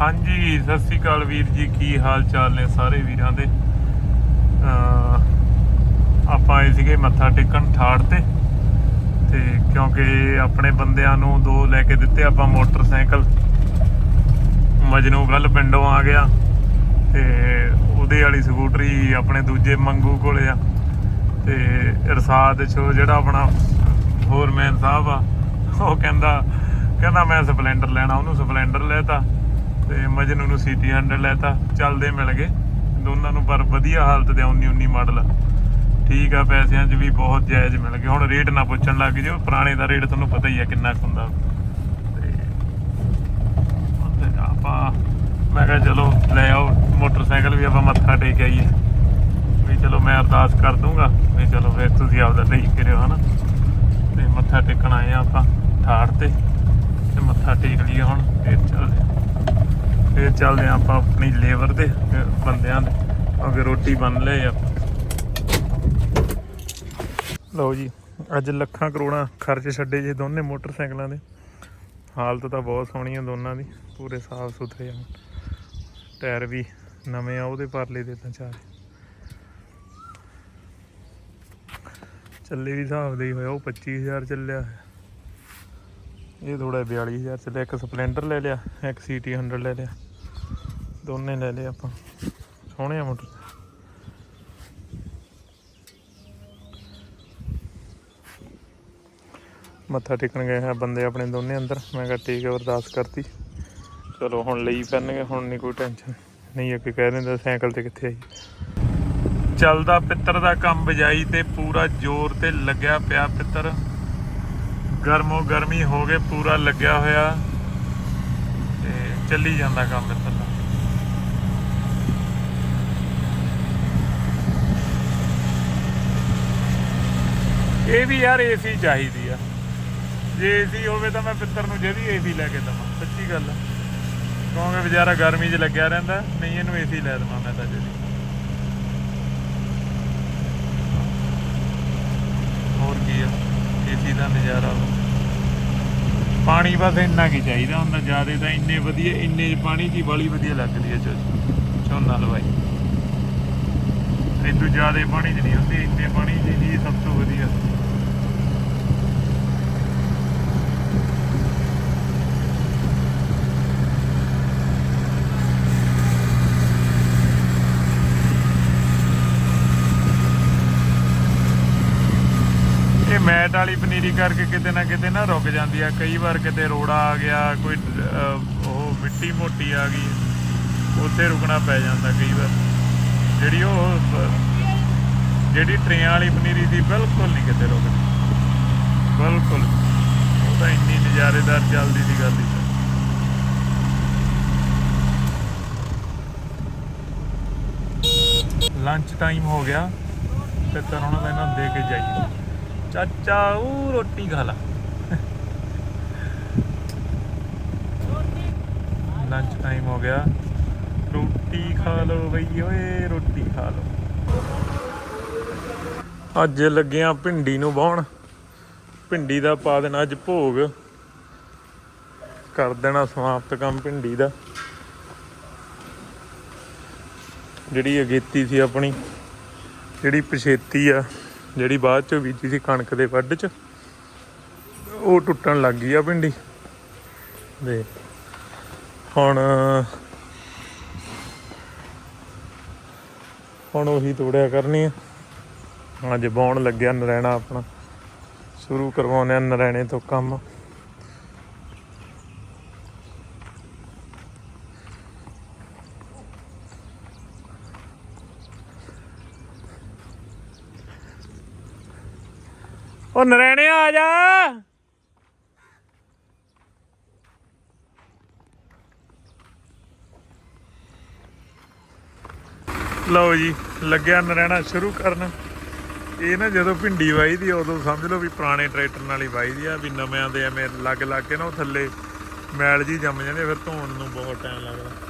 ਹਾਂਜੀ, ਸਤਿ ਸ੍ਰੀ ਅਕਾਲ ਵੀਰ ਜੀ, ਕੀ ਹਾਲ ਚਾਲ ਨੇ ਸਾਰੇ ਵੀਰਾਂ ਦੇ? ਆਪਾਂ ਆਏ ਸੀਗੇ ਮੱਥਾ ਟੇਕਣ ਠਾੜ ਤੇ। ਤੇ ਕਿਉਂਕਿ ਆਪਣੇ ਬੰਦਿਆਂ ਨੂੰ ਦੋ ਲੈ ਕੇ ਦਿੱਤੇ ਆਪਾਂ ਮੋਟਰਸਾਈਕਲ। ਮਜਨੂ ਗੱਲ ਪਿੰਡੋਂ ਆ ਗਿਆ ਤੇ ਉਹਦੇ ਵਾਲੀ ਸਕੂਟਰੀ ਆਪਣੇ ਦੂਜੇ ਮੰਗੂ ਕੋਲੇ ਆ। ਤੇ ਇਰਸਾਦ ਚੋ ਜਿਹੜਾ ਆਪਣਾ ਫੋਰਮੈਨ ਸਾਹਿਬ ਆ, ਉਹ ਕਹਿੰਦਾ ਕਹਿੰਦਾ ਮੈਂ ਸਪਲੈਂਡਰ ਲੈਣਾ, ਉਹਨੂੰ ਸਪਲੈਂਡਰ ਲੈਤਾ ਤੇ ਮਜਨੂ ਨੂੰ ਸੀਟੀ 100 ਲੈਤਾ ਚੱਲਦੇ ਮਿਲ ਗਏ। ਦੋਨਾਂ ਨੂੰ ਪਰ ਵਧੀਆ ਹਾਲਤ ਦੇ 19 19 ਮਾਡਲ ਠੀਕ ਆ, ਪੈਸਿਆਂ 'ਚ ਵੀ ਬਹੁਤ ਜਾਇਜ਼ ਮਿਲ ਗਏ। ਹੁਣ ਰੇਟ ਨਾ ਪੁੱਛਣ ਲੱਗ ਜਿਓ, ਪੁਰਾਣੇ ਦਾ ਰੇਟ ਤੁਹਾਨੂੰ ਪਤਾ ਹੀ ਆ ਕਿੰਨਾ ਕੁ ਹੁੰਦਾ। ਤੇ ਤੇ ਆਪਾਂ, ਮੈਂ ਕਿਹਾ ਚਲੋ, ਲੈ ਆਓ, ਮੋਟਰਸਾਈਕਲ ਵੀ ਆਪਾਂ ਮੱਥਾ ਟੇਕ ਆਈਏ। ਵੀ ਚਲੋ ਮੈਂ ਅਰਦਾਸ ਕਰ ਦੂੰਗਾ, ਵੀ ਚਲੋ ਫਿਰ ਤੁਸੀਂ ਆਪਦਾ ਲਈ ਕਰਿਓ, ਹਨਾ। ਤੇ ਮੱਥਾ ਟੇਕਣ ਆਏ ਆ ਆਪਾਂ ਠਾੜ ਤੇ। ਤੇ ਮੱਥਾ ਟੇਕ ਲਈਏ ਹੁਣ, ਫਿਰ ਚੱਲਦੇ ਫਿਰ ਚੱਲਦੇ ਆ ਆਪਾਂ ਆਪਣੀ ਲੇਬਰ ਦੇ ਬੰਦਿਆਂ ਦੇ। ਅੱਗੇ ਰੋਟੀ ਬਣ ਲਏ ਆ। ਲਓ ਜੀ, ਅੱਜ ਲੱਖਾਂ ਕਰੋੜਾਂ ਖਰਚ ਛੱਡੇ ਜੇ ਦੋਨੇ ਮੋਟਰਸਾਈਕਲਾਂ ਦੇ। ਹਾਲਤ ਤਾਂ ਬਹੁਤ ਸੋਹਣੀ ਆ ਦੋਨਾਂ ਦੀ, ਪੂਰੇ ਸਾਫ਼ ਸੁਥਰੇ ਆ। ਟਾਇਰ ਵੀ ਨਵੇਂ ਆ, ਉਹਦੇ ਪਰਲੇ ਦੇ ਤਾਂ ਚਾਰੇ। ਚੱਲੇ ਵੀ ਹਿਸਾਬ ਦੇ ਹੀ ਹੋਇਆ, ਉਹ 25000 ਚੱਲਿਆ। ਇਹ ਥੋੜਾ 42000 ਚੱਲਿਆ ਇੱਕ ਸਪਲੈਂਡਰ ਲੈ ਲਿਆ, ਇੱਕ ਸੀਟੀ 100 ਲੈ ਲਿਆ। ਦੋਨੇ ਲੈ ਲਏ ਆਪਾਂ, ਸੋਹਣੇ ਆ ਮੋਟਰ। ਮੱਥਾ ਟੇਕਣ ਗਏ ਆ ਬੰਦੇ ਆਪਣੇ ਦੋਨੇ ਅੰਦਰ, ਮੈਂ ਕਿਹਾ ਠੀਕ ਹੈ ਅਰਦਾਸ ਕਰਤੀ। ਚਲੋ ਹੁਣ ਲਈ ਪੈਣਗੇ, ਹੁਣ ਨਹੀਂ ਕੋਈ ਟੈਨਸ਼ਨ ਨਹੀਂ, ਅੱਗੇ ਕਹਿ ਦਿੰਦਾ ਸਾਈਕਲ ਤੇ ਕਿੱਥੇ ਆਈ ਚੱਲਦਾ ਪਿੱਤਰ ਦਾ ਕੰਮ ਬਜਾਈ ਤੇ ਪੂਰਾ ਜ਼ੋਰ ਤੇ ਲੱਗਿਆ ਪਿਆ ਪਿੱਤਰ। ਗਰਮੋ ਗਰਮੀ ਹੋ ਗਏ ਪੂਰਾ ਲੱਗਿਆ ਹੋਇਆ ਤੇ ਚੱਲੀ ਜਾਂਦਾ ਕੰਮ ਪਿੱਤਰ ਦਾ। ਇਹ ਵੀ ਯਾਰ ਏਸੀ ਚਾਹੀਦੀ ਆ। ਜੇ ਏਸੀ ਹੋਵੇ ਤਾਂ ਮੈਂ ਪਿੱਤਰ ਨੂੰ ਜਿਹਦੀ ਏਸੀ ਲੈ ਕੇ ਦਵਾਂ, ਸੱਚੀ ਗੱਲ ਆ। ਕਿਉਂਕਿ ਵਿਚਾਰਾ ਗਰਮੀ 'ਚ ਲੱਗਿਆ ਰਹਿੰਦਾ, ਨਹੀਂ ਇਹਨੂੰ ਏਸੀ ਲੈ ਦਵਾਂ ਮੈਂ ਤਾਂ ਜਿਹਦੀ ਹੋਰ ਕੀ ਆ ਏਸੀ ਦਾ ਨਜ਼ਾਰਾ ਵਾ। ਪਾਣੀ ਬਸ ਇੰਨਾ ਕੀ ਚਾਹੀਦਾ ਹੁੰਦਾ, ਜ਼ਿਆਦਾ ਤਾਂ ਇੰਨੇ ਵਧੀਆ, ਇੰਨੇ ਪਾਣੀ ਦੀ ਬਾਲੀ ਵਧੀਆ ਲੱਗਦੀ ਹੈ ਚੋ- ਝੋਨਾ ਲਵਾਈ। ਇਦੋਂ ਜ਼ਿਆਦਾ ਪਾਣੀ 'ਚ ਨਹੀਂ ਹੁੰਦੀ, ਇੰਨੇ ਪਾਣੀ 'ਚ ਹੀ ਸਭ ਤੋਂ ਵਧੀਆ ਇਹ ਮੈਟ ਵਾਲੀ ਪਨੀਰੀ ਕਰਕੇ ਕਿਤੇ ਨਾ ਕਿਤੇ ਨਾ ਰੁਕ ਜਾਂਦੀ ਆ। ਕਈ ਵਾਰ ਕਿਤੇ ਰੋੜਾ ਆ ਗਿਆ, ਕੋਈ ਉਹ ਮਿੱਟੀ ਮੋਟੀ ਆ ਗਈ, ਉੱਥੇ ਰੁਕਣਾ ਪੈ ਜਾਂਦਾ ਕਈ ਵਾਰ। ਜਿਹੜੀ ਉਹ, ਜਿਹੜੀ ਟਰੇਆਂ ਵਾਲੀ ਪਨੀਰੀ ਦੀ ਬਿਲਕੁਲ ਨਹੀਂ ਕਿਤੇ ਰੁਕਦੀ। ਬਿਲਕੁਲ ਉਹ ਤਾਂ ਇੰਨੀ ਨਜ਼ਾਰੇਦਾਰ ਚੱਲਦੀ ਸੀ ਗੱਲ ਹੀ ਲੰਚ ਟਾਈਮ ਹੋ ਗਿਆ, ਤੇ ਤਾਂ ਉਹਨਾਂ ਇਹਨਾਂ ਨੂੰ ਦੇ ਕੇ ਜਾਈਏ। ਚਾਚਾ, ਉਹ ਰੋਟੀ ਖਾ ਲਾ। ਲੰਚ ਟਾਈਮ ਹੋ ਗਿਆ। ਰੋਟੀ ਖਾ ਲਓ ਬਈ, ਓਏ, ਰੋਟੀ ਖਾ ਲਓ। ਅੱਜ ਲੱਗਿਆ ਭਿੰਡੀ ਨੂੰ ਬਾਉਣ ਭਿੰਡੀ ਦਾ ਪਾ ਦੇਣਾ ਅੱਜ ਭੋਗ। ਕਰ ਦੇਣਾ ਸਮਾਪਤ ਕੰਮ ਭਿੰਡੀ ਦਾ। ਜਿਹੜੀ ਅਗੇਤੀ ਸੀ ਆਪਣੀ, ਜਿਹੜੀ ਪਛੇਤੀ ਆ। ਜਿਹੜੀ ਬਾਅਦ ਚ ਬੀਜੀ ਸੀ ਕਣਕ ਦੇ ਵੱਢ ਚ, ਉਹ ਟੁੱਟਣ ਲੱਗ ਗਈ ਆ ਭਿੰਡੀ। ਦੇ ਹੁਣ ਹੁਣ ਉਹੀ ਤੋੜਿਆ ਕਰਨੀ ਆ। ਅੱਜ ਬਾਉਣ ਲੱਗਿਆ ਨਰੈਣਾ ਆਪਣਾ। ਸ਼ੁਰੂ ਕਰਵਾਉਂਦੇ ਆ ਨਰੈਣੇ ਤੋਂ ਕੰਮ। ਉਹ ਨਰੈਣੇ ਆ ਜਾ। ਲਓ ਜੀ, ਲੱਗਿਆ ਨਰੈਣਾ ਸ਼ੁਰੂ ਕਰਨ। ਇਹ ਨਾ ਜਦੋਂ ਭਿੰਡੀ ਵਾਹੀਦੀ ਉਦੋਂ ਸਮਝ ਲਓ ਵੀ ਪੁਰਾਣੇ ਟਰੈਕਟਰ ਨਾਲ ਹੀ ਵਾਹੀਦੀ ਆ, ਵੀ ਨਵਿਆਂ ਦੇ ਐਵੇਂ ਲੱਗ ਲੱਗ ਕੇ ਨਾ ਉਹ ਥੱਲੇ ਮੈਲ ਜੀ ਜੰਮ ਜਾਂਦੇ ਫਿਰ ਧੋਣ ਨੂੰ ਬਹੁਤ ਟਾਈਮ ਲੱਗਦਾ।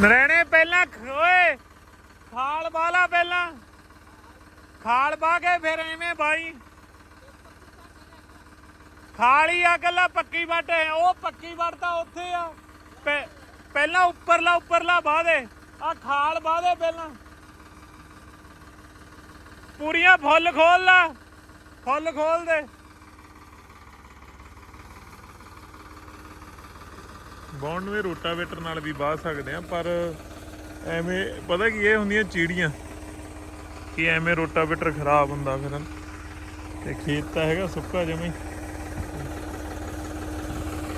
ਨਰੈਣੇ ਪਹਿਲਾਂ ਖ- ਓਏ, ਖਾਲ ਬਾਲਾ ਪਹਿਲਾਂ। ਖਾਲ ਬਾ ਕੇ ਫਿਰ ਐਵੇਂ ਬਾਈ। ਖਾਲੀ ਆ ਗੱਲਾਂ ਪੱਕੀ ਵੱਟ ਹੈ। ਉਹ ਪੱਕੀ ਵੱਟ ਤਾਂ ਉੱਥੇ ਆ। ਪਹਿ- ਪਹਿਲਾਂ ਉੱਪਰਲਾ ਉੱਪਰਲਾ ਬਾਹ ਦੇ। ਆ ਖਾਲ ਬਾਹ ਦੇ ਪਹਿਲਾਂ। ਪੂਰੀਆਂ ਫੁੱਲ ਖੋਲ ਲਾ। ਫੁੱਲ ਖੋਲ ਦੇ। ਬੌਂਡ ਨੂੰ ਵੀ ਰੋਟਾਵੇਟਰ ਨਾਲ ਵੀ ਬਾਹ ਸਕਦੇ ਆ ਪਰ ਐਵੇਂ ਪਤਾ ਕੀ ਇਹ ਹੁੰਦੀਆਂ ਚੀੜੀਆਂ, ਕਿ ਐਵੇਂ ਰੋਟਾਵੇਟਰ ਖਰਾਬ ਹੁੰਦਾ ਫਿਰ। ਤੇ ਖੇਤ ਤਾਂ ਹੈਗਾ ਸੁੱਕਾ ਜਮੀ।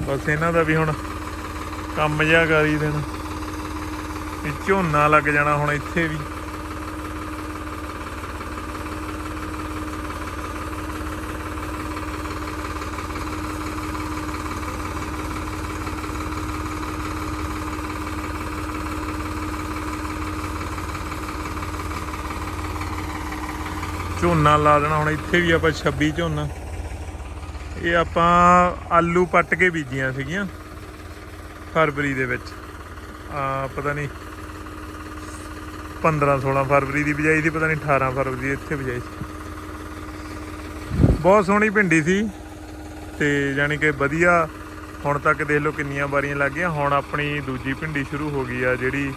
ਬਸ ਇਹਨਾਂ ਦਾ ਵੀ ਹੁਣ ਕੰਮ ਜਿਹਾ ਕਰੀ ਹੀ ਦੇਣਾ। ਇਹ ਝੋਨਾ ਲੱਗ ਜਾਣਾ ਹੁਣ ਇੱਥੇ ਵੀ। ਝੋਨਾ ਲਾ ਦੇਣਾ, ਹੁਣ ਇੱਥੇ ਵੀ ਆਪਾਂ 26 ਝੋਨਾ। ਇਹ ਆਪਾਂ ਆਲੂ ਪੱਟ ਕੇ ਬੀਜੀਆਂ ਸੀਗੀਆਂ, ਫਰਵਰੀ ਦੇ ਵਿੱਚ। ਆ ਪਤਾ ਨਹੀਂ 15 16 ਫਰਵਰੀ ਦੀ ਬਿਜਾਈ ਸੀ, ਪਤਾ ਨਹੀਂ 18 ਫਰਵਰੀ ਦੀ ਇੱਥੇ ਬਿਜਾਈ ਸੀ। ਬਹੁਤ ਸੋਹਣੀ ਭਿੰਡੀ ਸੀ ਤੇ ਯਾਨੀ ਕਿ ਵਧੀਆ, ਹੁਣ ਤੱਕ ਦੇਖ ਲਓ ਕਿੰਨੀਆਂ ਵਾਰੀਆਂ ਲੱਗ ਗਈਆਂ। ਹੁਣ ਆਪਣੀ ਦੂਜੀ ਭਿੰਡੀ ਸ਼ੁਰੂ ਹੋ ਗਈ ਆ, ਜਿਹੜੀ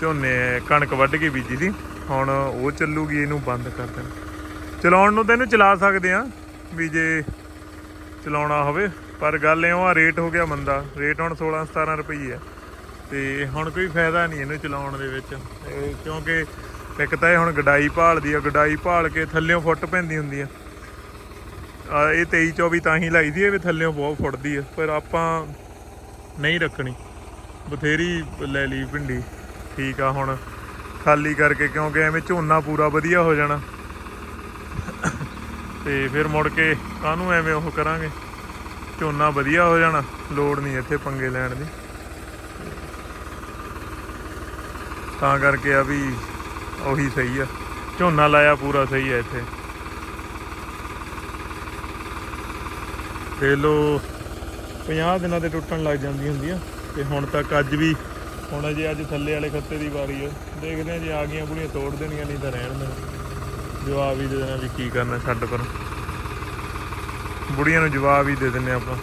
ਝੋਨੇ ਕਣਕ ਵੱਢ ਕੇ ਬੀਜੀ ਸੀ। ਹੁਣ ਉਹ ਚੱਲੂਗੀ, ਇਹਨੂੰ ਬੰਦ ਕਰ ਦੇਣਾ। ਚਲਾਉਣ ਨੂੰ ਤਾਂ ਇਹਨੂੰ ਚਲਾ ਸਕਦੇ ਆ ਵੀ ਜੇ ਚਲਾਉਣਾ ਹੋਵੇ, ਪਰ ਗੱਲ ਇਹ ਆ, ਰੇਟ ਹੋ ਗਿਆ ਮੰਦਾ। ਰੇਟ ਹੁਣ 16 17 ਰੁਪਏ ਆ। ਤੇ ਹੁਣ ਕੋਈ ਫਾਇਦਾ ਨਹੀਂ ਇਹਨੂੰ ਚਲਾਉਣ ਦੇ ਵਿੱਚ। ਕਿਉਂਕਿ ਇੱਕ ਤਾਂ ਇਹ ਹੁਣ ਗਡਾਈ ਭਾਲਦੀ ਆ, ਗਡਾਈ ਭਾਲ ਕੇ ਥੱਲਿਓਂ ਫੁੱਟ ਪੈਂਦੀ ਹੁੰਦੀ ਆ। ਇਹ 23 24 ਤਾਂ ਹੀ ਲਾਈ ਦੀ ਇਹ ਵੀ ਥੱਲਿਓਂ ਬਹੁਤ ਫੁੱਟਦੀ ਆ। ਪਰ ਆਪਾਂ ਨਹੀਂ ਰੱਖਣੀ। ਬਥੇਰੀ ਲੈ ਲਈ ਭਿੰਡੀ। ਠੀਕ ਆ ਹੁਣ। ਖਾਲੀ ਕਰਕੇ ਕਿਉਂਕਿ ਐਵੇਂ ਝੋਨਾ ਪੂਰਾ ਵਧੀਆ ਹੋ ਜਾਣਾ। ਤੇ ਫਿਰ ਮੁੜ ਕੇ ਕਾਹਨੂੰ ਐਵੇਂ ਉਹ ਕਰਾਂਗੇ? ਝੋਨਾ ਵਧੀਆ ਹੋ ਜਾਣਾ, ਲੋੜ ਨਹੀਂ ਇੱਥੇ ਪੰਗੇ ਲੈਣ ਦੀ। ਤਾਂ ਕਰਕੇ ਆ ਵੀ ਉਹੀ ਸਹੀ ਆ। ਝੋਨਾ ਲਾਇਆ ਪੂਰਾ ਸਹੀ ਆ ਇੱਥੇ। ਦੇ ਲੋ 50 ਦਿਨਾਂ 'ਤੇ ਟੁੱਟਣ ਲੱਗ ਜਾਂਦੀ ਹੁੰਦੀਆਂ ਤੇ ਹੁਣ ਤੱਕ ਅੱਜ ਵੀ ਹੁਣ ਅਜੇ ਅੱਜ ਥੱਲੇ ਵਾਲੇ ਖੱਤੇ ਦੀ ਵਾਰੀ ਹੈ ਦੇਖਦੇ ਆ ਜੇ ਆ ਗਈਆਂ ਬੁੜੀਆਂ ਤੋੜ ਦੇਣੀਆਂ, ਨਹੀਂ ਤਾਂ ਰਹਿਣ ਦੇਣ ਜਵਾਬ ਹੀ ਦੇ ਦੇਣਾ ਵੀ ਕੀ ਕਰਨਾ ਛੱਡ ਪਰ। ਬੁੜੀਆਂ ਨੂੰ ਜਵਾਬ ਹੀ ਦੇ ਦਿੰਨੇ ਆਪਾਂ।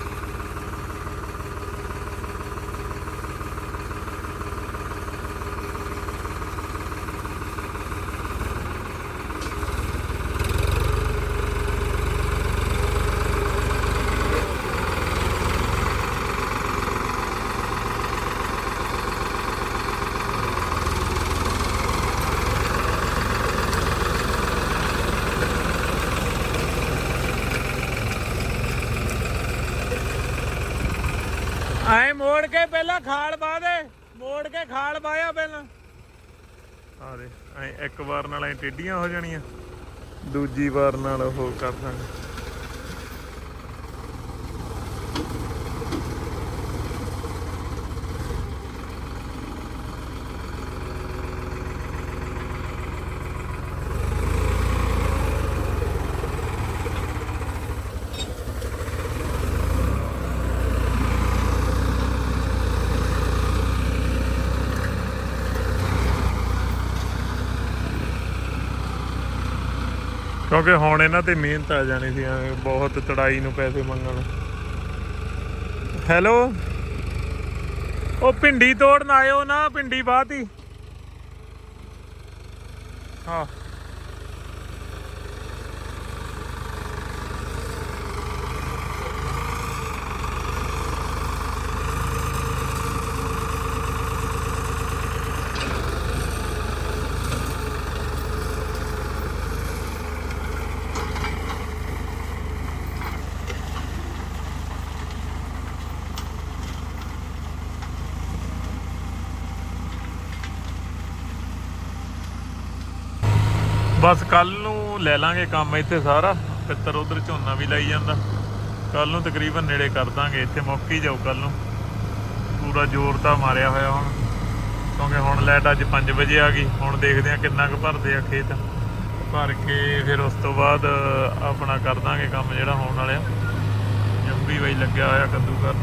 ਐ ਮੋੜ ਕੇ ਪਹਿਲਾਂ ਖਾਲ ਪਾ ਦੇ। ਮੋੜ ਕੇ ਖਾਲ ਪਾਇਆ ਪਹਿਲਾਂ। ਆ ਦੇ, ਐ ਇੱਕ ਵਾਰ ਨਾਲ ਐ ਟੇਡੀਆਂ ਹੋ ਜਾਣੀਆਂ। ਦੂਜੀ ਵਾਰ ਨਾਲ ਉਹ ਕਰ ਦਾਂਗੇ। ਕਿਉਂਕਿ ਹੁਣ ਇਹਨਾਂ ਤੇ ਮਿਹਨਤ ਆ ਜਾਣੀ ਸੀ ਬਹੁਤ ਤੜਾਈ ਨੂੰ ਪੈਸੇ ਮੰਗਣ ਹੈਲੋ ਉਹ ਭਿੰਡੀ ਤੋੜਨ ਆਇਓ ਨਾ, ਭਿੰਡੀ ਬਾਤੀ ਹਾਂ। ਬਸ ਕੱਲ ਨੂੰ ਲੈ ਲਾਂਗੇ ਕੰਮ ਇੱਥੇ ਸਾਰਾ ਪਿੱਤਰ ਉਧਰ ਝੋਨਾ ਵੀ ਲਾਈ ਜਾਂਦਾ। ਕੱਲ ਨੂੰ ਤਕਰੀਬਨ ਨੇੜੇ ਕਰ ਦਾਂਗੇ, ਇੱਥੇ ਮੁੱਕ ਹੀ ਜਾਊ ਕੱਲ ਨੂੰ। ਪੂਰਾ ਜ਼ੋਰ ਤਾਂ ਮਾਰਿਆ ਹੋਇਆ ਹੁਣ, ਕਿਉਂਕਿ ਹੁਣ ਲਾਈਟ ਅੱਜ 5 ਵਜੇ ਆ ਗਈ, ਹੁਣ ਦੇਖਦੇ ਆ ਕਿੰਨਾ ਕੁ ਭਰਦੇ ਆ ਖੇਤ। ਭਰ ਕੇ ਫਿਰ ਉਸ ਤੋਂ ਬਾਅਦ ਆਪਣਾ ਕਰ ਦਾਂਗੇ ਕੰਮ ਜਿਹੜਾ ਹੋਣ ਵਾਲਿਆ ਜੰਬੀ ਬਾਈ ਲੱਗਿਆ ਹੋਇਆ ਕੱਦੂ ਕਰ